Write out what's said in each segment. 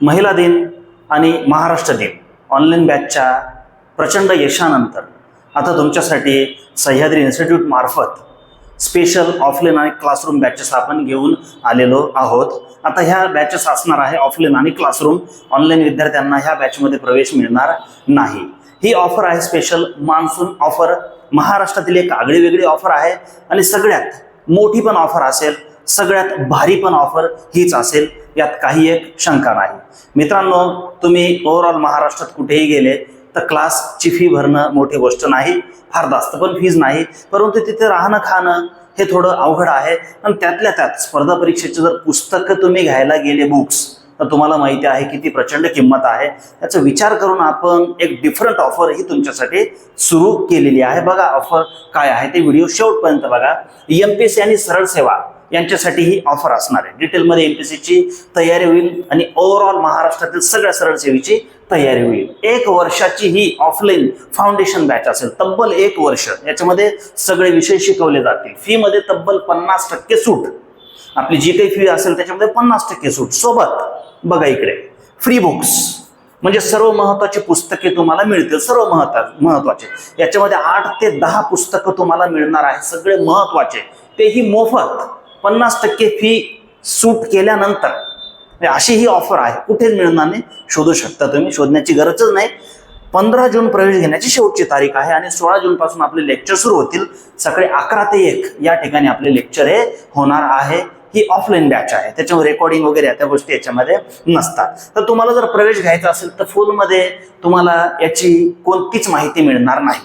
महिला दिन आणि महाराष्ट्र दिन. ऑनलाईन बॅचच्या प्रचंड यशानंतर आता तुमच्यासाठी सह्याद्री इन्स्टिट्यूट मार्फत स्पेशल ऑफलाईन आणि क्लासरूम बॅचेस आपण घेऊन आलेलो आहोत. आता ह्या बॅचेस असणार आहे ऑफलाईन आणि क्लासरूम ऑनलाईन विद्यार्थ्यांना ह्या बॅचमध्ये प्रवेश मिळणार नाही. ही ऑफर आहे स्पेशल मान्सून ऑफर महाराष्ट्रातील एक आगळी वेगळी ऑफर आहे आणि सगळ्यात मोठी पण ऑफर असेल सगळ्यात भारी पण ऑफर हीच असेल यात काही एक शंका नाही. मित्रांनो तुम्ही ओव्हरऑल महाराष्ट्रात कुठेही गेले तर क्लासची फी भरणं मोठी गोष्ट नाही फार जास्त पण फीज नाही परंतु तिथे राहणं खाणं हे थोडं अवघड आहे. आणि त्यातल्या त्यात स्पर्धा परीक्षेचे जर पुस्तकं तुम्ही घ्यायला गेले बुक्स तर तुम्हाला माहिती आहे किती प्रचंड किंमत आहे. याचा विचार करून आपण एक डिफरंट ऑफर ही तुमच्यासाठी सुरू केलेली आहे. बघा ऑफर काय आहे ते व्हिडिओ शेवटपर्यंत बघा. एम पी एस सी आणि सरळ सेवा. यांच्यासाठी ही ऑफर असणार आहे. डिटेलमध्ये एम पी ची तयारी होईल आणि ओव्हरऑल महाराष्ट्रातील सगळ्या सरळ सेवेची तयारी होईल. एक वर्षाची ही ऑफलाईन फाउंडेशन बॅच असेल तब्बल एक वर्ष. याच्यामध्ये सगळे विषय शिकवले जातील. फी मध्ये तब्बल पन्नास टक्के सूट. आपली जी काही फी असेल त्याच्यामध्ये पन्नास टक्के सूट. सोबत बघा इकडे फ्री बुक्स म्हणजे सर्व महत्वाची पुस्तके तुम्हाला मिळतील सर्व महत्वा महत्त्वाचे. याच्यामध्ये आठ ते दहा पुस्तकं तुम्हाला मिळणार आहे सगळे महत्त्वाचे. तेही मोफत. पन्नास टक्के फी सूट केल्यानंतर अशी ही ऑफर आहे. कुठेच मिळणार नाही. शोधू शकता तुम्ही. शोधण्याची गरजच नाही. पंधरा जून प्रवेश घेण्याची शेवटची तारीख आहे आणि सोळा जून पासून आपले लेक्चर सुरू होतील. सकाळी अकरा ते एक या ठिकाणी आपले लेक्चर हे होणार आहे. ही ऑफलाईन बॅच आहे. त्याच्यावर रेकॉर्डिंग वगैरे त्या गोष्टी याच्यामध्ये नसतात. तर तुम्हाला जर प्रवेश घ्यायचा असेल तर फोनमध्ये तुम्हाला याची कोणतीच माहिती मिळणार नाही.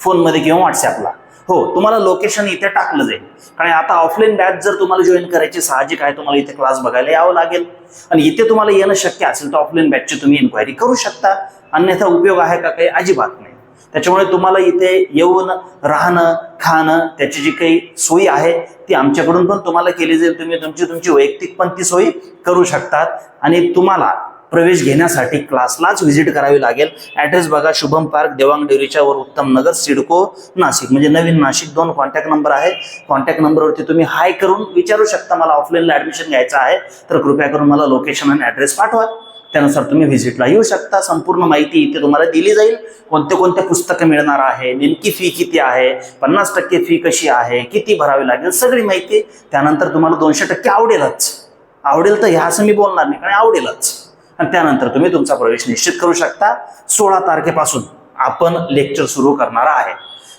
फोनमध्ये किंवा व्हॉट्सॲपला हो तुम्हाला लोकेशन इथे टाकलं जाईल. कारण आता ऑफलाईन बॅच जर तुम्हाला जॉईन करायची साहजिक आहे तुम्हाला इथे क्लास बघायला यावं लागेल. आणि इथे तुम्हाला येणं शक्य असेल तर ऑफलाईन बॅचची तुम्ही इन्क्वायरी करू शकता. अन्यथा उपयोग आहे का काही अजिबात नाही. त्याच्यामुळे तुम्हाला इथे येऊन राहणं खाणं त्याची जी काही सोयी आहे ती आमच्याकडून पण तुम्हाला केली जाईल. तुम्ही तुमची तुमची वैयक्तिक पण ती सोयी करू शकतात. आणि तुम्हाला प्रवेश घेण्यासाठी क्लासलाच व्हिजिट करावी लागेल. ॲड्रेस बघा शुभम पार्क देवांग डेरीच्या वर उत्तम नगर सिडको नाशिक. म्हणजे नवीन नाशिक दोन कॉन्टॅक्ट नंबर आहे कॉन्टॅक्ट नंबरवरती तुम्ही हाय करून विचारू शकता मला ऑफलाईनला ॲडमिशन घ्यायचं आहे. तर कृपया करून मला लोकेशन आणि ॲड्रेस पाठवा. त्यानुसार तुम्ही व्हिजिटला येऊ शकता. संपूर्ण माहिती इथे तुम्हाला दिली जाईल. कोणते कोणते पुस्तकं मिळणार आहे? नेमकी फी किती आहे? पन्नास टक्के फी कशी आहे? किती भरावी लागेल? सगळी माहिती त्यानंतर तुम्हाला दोनशे टक्के आवडेलच. आवडेल तर ह्या असं मी बोलणार नाही कारण आवडेलच. आणि त्यानंतर तुम्ही तुमचा प्रवेश निश्चित करू शकता. सोळा तारखेपासून आपण लेक्चर सुरू करणार आहे.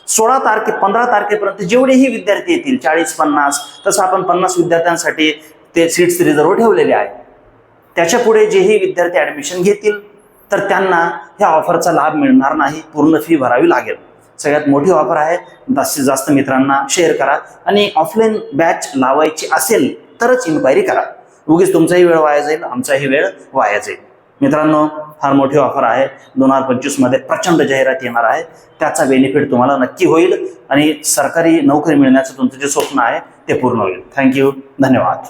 सोळा तारखे पंधरा तारखेपर्यंत जेवढेही विद्यार्थी येतील चाळीस पन्नास तसं आपण पन्नास विद्यार्थ्यांसाठी ते सीट्स रिझर्व ठेवलेले आहे त्याच्या पुढे जेही विद्यार्थी ॲडमिशन घेतील तर त्यांना ह्या ऑफरचा लाभ मिळणार नाही. पूर्ण फी भरावी लागेल. सगळ्यात मोठी ऑफर आहे. जास्तीत जास्त मित्रांना शेअर करा. आणि ऑफलाईन बॅच लावायची असेल तरच इन्क्वायरी करा. उगीच तुमचाही वेळ वाया जाईल आमचाही वेळ वाया जाईल. मित्रांनो फार मोठी ऑफर आहे. दोन हजार पंचवीसमध्ये प्रचंड जाहिरात येणार आहे. त्याचा बेनिफिट तुम्हाला नक्की होईल आणि सरकारी नोकरी मिळण्याचं तुमचं जे स्वप्न आहे ते पूर्ण होईल. थँक्यू धन्यवाद.